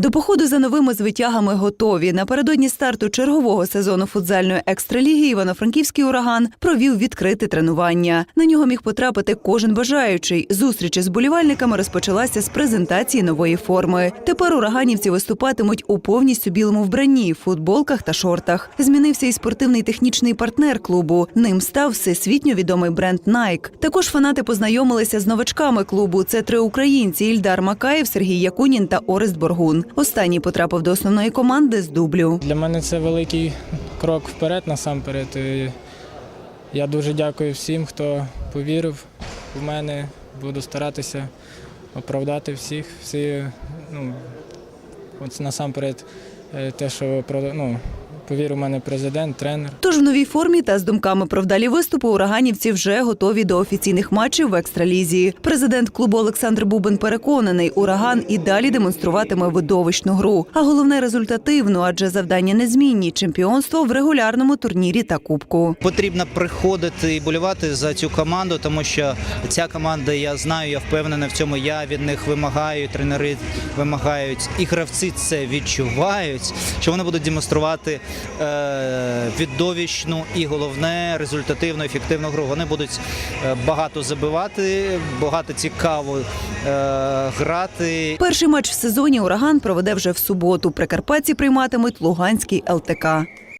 До походу за новими звитягами готові. Напередодні старту чергового сезону футзальної екстраліги Івано-Франківський ураган провів відкрите тренування. На нього міг потрапити кожен бажаючий. Зустріч із болівальниками розпочалася з презентації нової форми. Тепер ураганівці виступатимуть у повністю білому вбранні, футболках та шортах. Змінився і спортивний технічний партнер клубу. Ним став всесвітньо відомий бренд Nike. Також фанати познайомилися з новачками клубу. Це три українці: Ільдар Макаєв, Сергій Якунін та Орест Боргун. Останній потрапив до основної команди з дублю. Для мене це великий крок вперед насамперед. Я дуже дякую всім, хто повірив в мене. Буду старатися оправдати всіх. Всі, ну, от насамперед, е, те, що ну, повірив в мене президент, тренер. Тож в новій формі та з думками про вдалі виступи ураганівці вже готові до офіційних матчів в екстралізі. Президент клубу Олександр Бубен переконаний, ураган і далі демонструватиме видовищну гру. А головне результативну, адже завдання незмінні чемпіонство в регулярному турнірі та кубку. Потрібно приходити і болювати за цю команду, тому що ця команда, я знаю, я впевнений в цьому. Я від них вимагаю, тренери вимагають, і гравці це відчувають, що вони будуть демонструвати віддовічну і головне результативну, ефективну гру. Вони будуть е, багато забивати, багато цікаво е, грати. Перший матч в сезоні ураган проведе вже в суботу. Прикарпатці прийматимуть Луганський ЛТК.